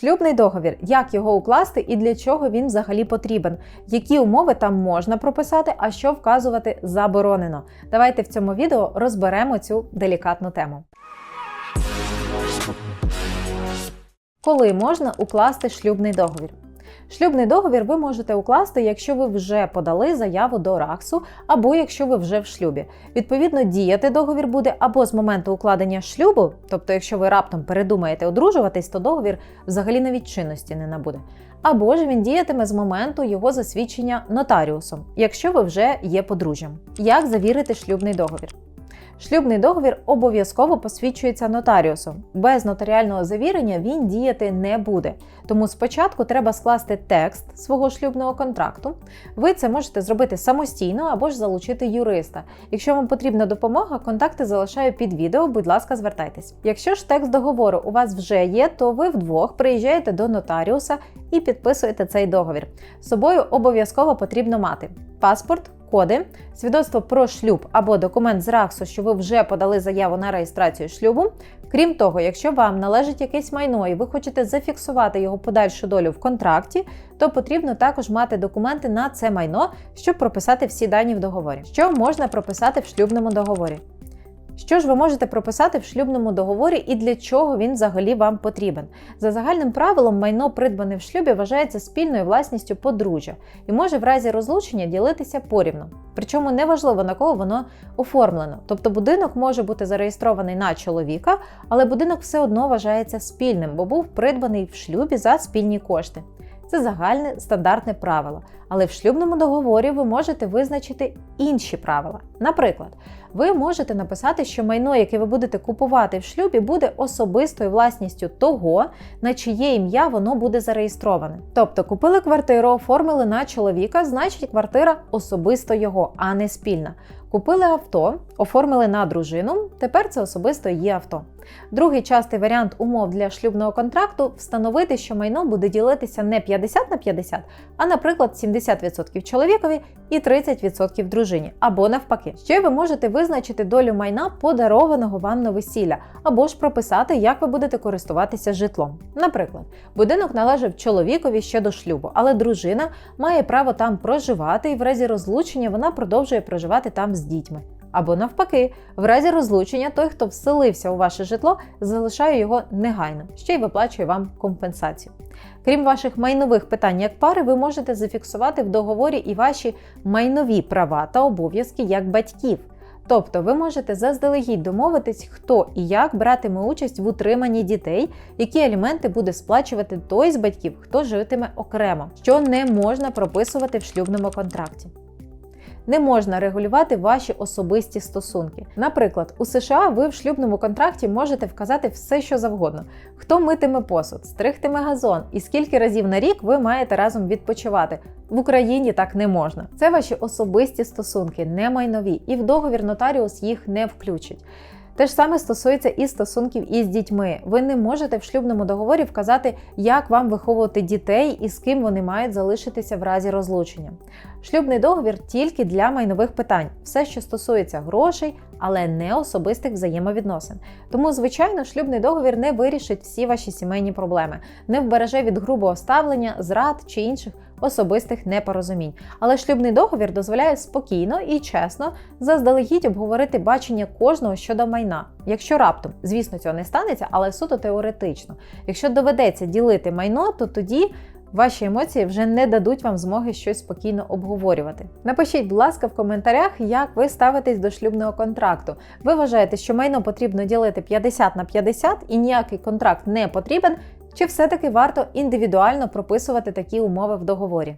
Шлюбний договір, як його укласти і для чого він взагалі потрібен, які умови там можна прописати, а що вказувати заборонено. Давайте в цьому відео розберемо цю делікатну тему. Коли можна укласти шлюбний договір? Шлюбний договір ви можете укласти, якщо ви вже подали заяву до РАКСу, або якщо ви вже в шлюбі. Відповідно, діяти договір буде або з моменту укладення шлюбу, тобто, якщо ви раптом передумаєте одружуватись, то договір взагалі навіть чинності не набуде. Або ж він діятиме з моменту його засвідчення нотаріусом, якщо ви вже є подружжям. Як завірити шлюбний договір? Шлюбний договір обов'язково посвідчується нотаріусом. Без нотаріального завірення він діяти не буде. Тому спочатку треба скласти текст свого шлюбного контракту. Ви це можете зробити самостійно або ж залучити юриста. Якщо вам потрібна допомога, контакти залишаю під відео, будь ласка, звертайтесь. Якщо ж текст договору у вас вже є, то ви вдвох приїжджаєте до нотаріуса і підписуєте цей договір. З собою обов'язково потрібно мати паспорт коди, свідоцтво про шлюб або документ з РАКСу, що ви вже подали заяву на реєстрацію шлюбу. Крім того, якщо вам належить якесь майно і ви хочете зафіксувати його подальшу долю в контракті, то потрібно також мати документи на це майно, щоб прописати всі дані в договорі. Що можна прописати в шлюбному договорі? Що ж ви можете прописати в шлюбному договорі і для чого він взагалі вам потрібен? За загальним правилом, майно придбане в шлюбі вважається спільною власністю подружжя і може в разі розлучення ділитися порівну. Причому неважливо на кого воно оформлено. Тобто будинок може бути зареєстрований на чоловіка, але будинок все одно вважається спільним, бо був придбаний в шлюбі за спільні кошти. Це загальне стандартне правило. Але в шлюбному договорі ви можете визначити інші правила. Наприклад, ви можете написати, що майно, яке ви будете купувати в шлюбі, буде особистою власністю того, на чиє ім'я воно буде зареєстроване. Тобто, купили квартиру, оформили на чоловіка, значить квартира особисто його, а не спільна. Купили авто, оформили на дружину, тепер це особисто її авто. Другий частий варіант умов для шлюбного контракту встановити, що майно буде ділитися не 50 на 50, а, наприклад, 70% чоловікові і 30% дружині, або навпаки. Ще ви можете визначити долю майна, подарованого вам на весілля, або ж прописати, як ви будете користуватися житлом. Наприклад, будинок належав чоловікові ще до шлюбу, але дружина має право там проживати, і в разі розлучення вона продовжує проживати там з дітьми. Або навпаки, в разі розлучення той, хто вселився у ваше житло, залишає його негайно, ще й виплачує вам компенсацію. Крім ваших майнових питань як пари, ви можете зафіксувати в договорі і ваші майнові права та обов'язки як батьків. Тобто ви можете заздалегідь домовитись, хто і як братиме участь в утриманні дітей, які аліменти буде сплачувати той з батьків, хто житиме окремо, що не можна прописувати в шлюбному контракті не можна регулювати ваші особисті стосунки. Наприклад, у США ви в шлюбному контракті можете вказати все, що завгодно: хто митиме посуд, стригтиме газон і скільки разів на рік ви маєте разом відпочивати. В Україні так не можна. Це ваші особисті стосунки, не майнові, і в договір нотаріус їх не включить. Те ж саме стосується і стосунків із дітьми. Ви не можете в шлюбному договорі вказати, як вам виховувати дітей і з ким вони мають залишитися в разі розлучення. Шлюбний договір тільки для майнових питань, все, що стосується грошей, але не особистих взаємовідносин. Тому, звичайно, шлюбний договір не вирішить всі ваші сімейні проблеми, не вбереже від грубого ставлення, зрад чи інших особистих непорозумінь. Але шлюбний договір дозволяє спокійно і чесно заздалегідь обговорити бачення кожного щодо майна. Якщо раптом, звісно, цього не станеться, але суто теоретично. Якщо доведеться ділити майно, то тоді. Ваші емоції вже не дадуть вам змоги щось спокійно обговорювати. Напишіть, будь ласка, в коментарях, як ви ставитесь до шлюбного контракту. Ви вважаєте, що майно потрібно ділити 50 на 50 і ніякий контракт не потрібен, чи все-таки варто індивідуально прописувати такі умови в договорі?